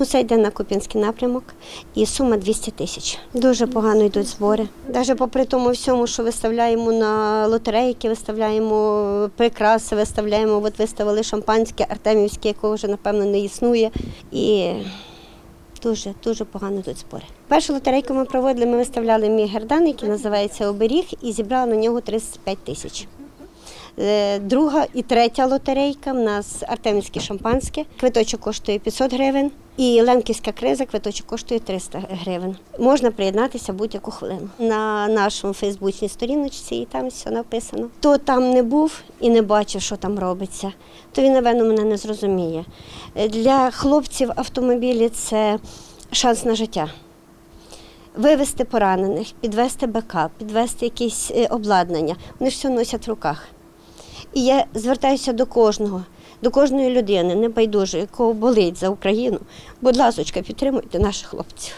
Ну, це йде на Куп'янський напрямок і сума 200 тисяч. Дуже погано йдуть збори. Навіть попри тому всьому, що виставляємо на лотерейки, виставляємо прикраси, виставляємо, от виставили шампанське, артемівське, якого вже напевно не існує. І дуже дуже погано йдуть збори. Першу лотерейку ми проводили, ми виставляли мій гердан, який називається Оберіг, і зібрали на нього 35 тисяч. Е, Друга і третя лотерейка в нас Артемівське шампанське. Квиточок коштує 500 гривень. І Лемківська криза квиточок коштує 300 гривень. Можна приєднатися будь-яку хвилину. На нашому фейсбучній сторіночці і там все написано. Хто там не був і не бачив, що там робиться, то він, напевно, мене не зрозуміє. Для хлопців автомобілі це шанс на життя вивезти поранених, підвести БК, підвести якісь е, обладнання. Вони ж все носять в руках. І я звертаюся до кожного, до кожної людини, небайдужої, якого болить за Україну. Будь ласка, підтримуйте наших хлопців.